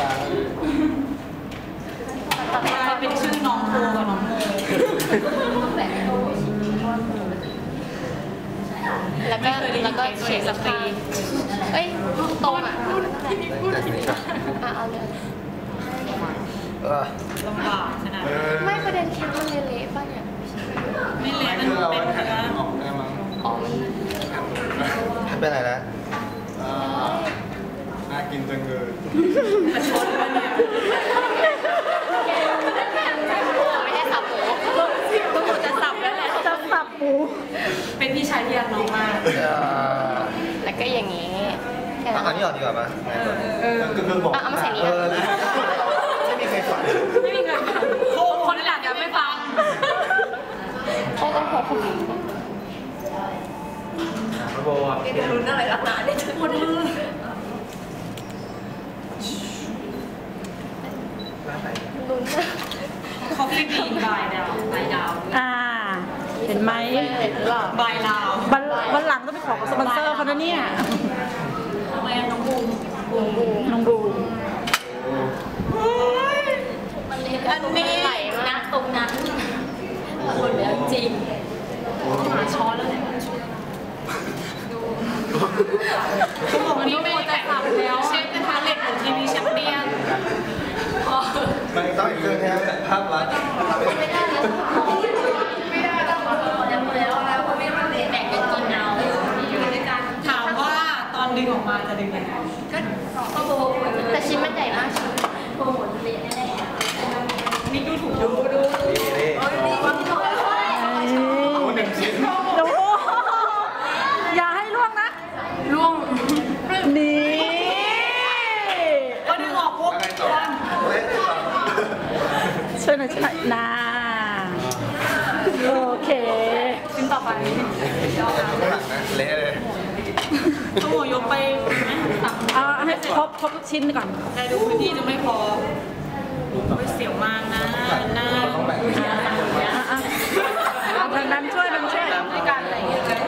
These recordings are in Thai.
ตาตัดมาเป็นชื่อน้องโคกับน้องโมแล้วก็แล้วก็เชคสตรีเอ้ยตรงอะพูดที่นี่พูดที่นี่อะเอาเลยลำบากขนาดไม่ประเด็น งเลยประชดแล้วเนี่ยไม่ใช่สับหมูก็หมูจะสับแล้วแหละจะสับหมู เป็นพี่ชายที่รักน้องมากเออแล้วก็อย่างงี้แค่เอานั้นอันนี้ออกดีกว่าปะเออเออคือบอกเอาเอามาใส่นี่เอนะอไม่มีใครฝัน ไม่มีเงินโค้คนหลักยังไม่ฟัง โอ้โห โบอะ ลุ้นอะไรลักหนาได้ทุกคนมือ ลุ้นนะ คอฟฟี่บีนบายดาวบายดาว อ่า เห็นหรอบายลาววันวันหลังต้องไปขอสปอนเซอร์เขานะเนี่ยทำไมน้องบูมบูมบูมน้องบูม มันเรียนอันนี้ไหลนะตรงนั้นหมดแล้วจริง หาช้อนแล้วเนี่ยเขาบอกว่านี่ไม่ได้สับแล้วเชฟกระทะเหล็กของทีวีแชมเปี้ยน มันต้องอีกเครื่องนี้ภาพลักษณ์ ไม่ได้แล้วไม่ได้แล้วแล้วแล้วแล้วเขาไม่มาแบ่งกันกินเอาอยู่ด้วยกัน ถามว่าตอนดึงออกมาจะดึงยังไง ก็โบแต่ชิ้นมันใหญ่มากชิ้นโบหมดเลยแน่ นี่ดูถูกดูดู นี่นี่ ๆดีมาก โอ้หนึ่งชิ้น โอ้โหอย่าให้ล่วงนะ ล่วง นี่ ก็ดึงออกปุ๊บ อะไรต่อเละต่อ ช่วยห น่อยช่วยหน่อยนาโอเคชิ้นต่อไปข้างหลังนะเละเลยต้องหัวยกไปตักเอาให้ครบครบทุกชิ้นก่อนแต่ดูพื้นที่จะไม่พอไม่เสียวมากนะหน้าต้องแบ่งอ่าอะอะเอาทางนั้นช่วยทางช่วยด้วยกันอะไรอย่างเงี้ยเลย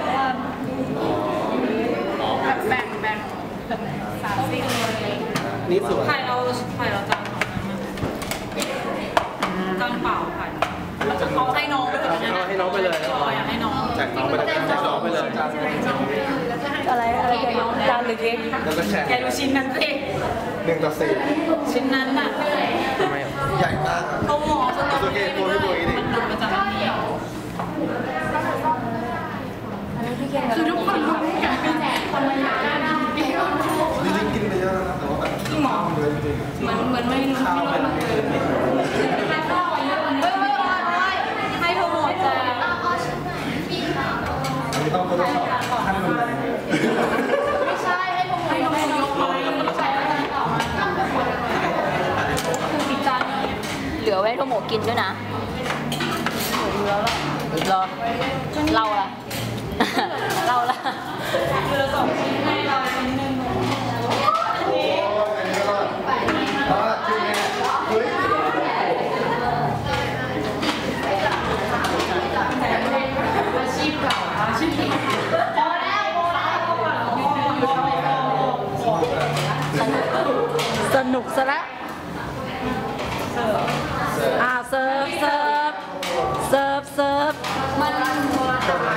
แบบแบ่งแบ่งสามสิ่งเลยนี่สวย อะไรอะไรกันน้องจานเล็กแล้วก็แชร์แกดูชิ้นนั้นสิหนึ่งต่อสี่ชิ้นนั้นน่ะทำไมใหญ่มากเขาหมอสตรอเบอรี่โอเคตัวพี่ตัวนี้ดิมันหนุนมาจากน้ำเหนียวคือทุกคนรู้กันเป็นแจกคนละอย่างจริงๆกินไปเยอะแล้วนะแต่ว่าแบบหมอเลยจริงเหมือนเหมือนไม่รู้ไม่รู้ กินด้วยนะเหลือเราล่ะเราล่ะคือเราสองชิ้นให้เราชิ้นหนึ่งโอ้ยอันนี้ก็เพราะ เซิร์ฟเสิร์ฟเสิร์ฟเสิร์ฟมันชอ